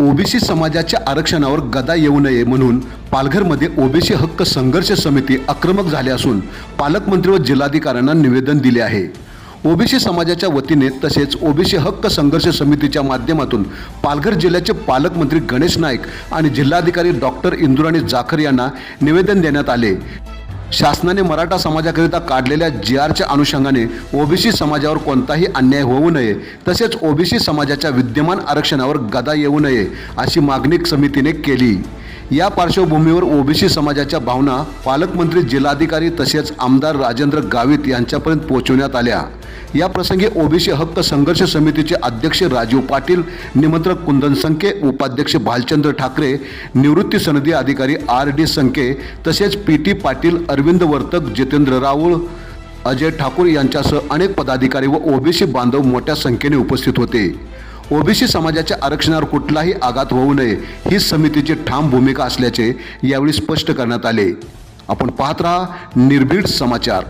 OBC समाजाच्या आरक्षणावर गदा येऊ नये म्हणून पालघरमध्ये ओबीसी हक्क संघर्ष समिती आक्रमक झाली असून पालकमंत्री व जिल्हाधिकाऱ्यांना निवेदन दिले आहे. ओबीसी समाजाच्या वतीने तसेच ओबीसी हक्क संघर्ष समितीच्या माध्यमातून पालघर जिल्ह्याचे पालकमंत्री गणेश नाईक आणि जिल्हाधिकारी डॉक्टर इंदुराणी जाखर यांना निवेदन देण्यात आले. शासनाने मराठा समाजाकरिता काढलेल्या जी आरच्या अनुषंगाने ओबीसी समाजावर कोणताही अन्याय होऊ नये तसेच ओबीसी समाजाच्या विद्यमान आरक्षणावर गदा येऊ नये अशी मागणी समितीने केली. या पार्श्वभूमीवर ओबीसी समाजाच्या भावना पालकमंत्री जिल्हाधिकारी तसेच आमदार राजेंद्र गावित यांच्यापर्यंत पोहोचवण्यात आल्या. या प्रसंगी ओबीसी हक्क संघर्ष समितीचे अध्यक्ष राजीव पाटील निमंत्रक कुंदन संके उपाध्यक्ष भालचंद्र ठाकरे निवृत्ती सनदी अधिकारी आर डी संके तसेच पी टी पाटील अरविंद वर्तक जितेंद्र राऊळ अजय ठाकूर यांच्यासह अनेक पदाधिकारी व ओबीसी बांधव मोठ्या संख्येने उपस्थित होते. ओबीसी समाजाच्या आरक्षणावर कुठलाही आघात होऊ नये ही समितीची ठाम भूमिका असल्याचे यावेळी स्पष्ट करण्यात आले. आपण पाहत राहा निर्भीड समाचार.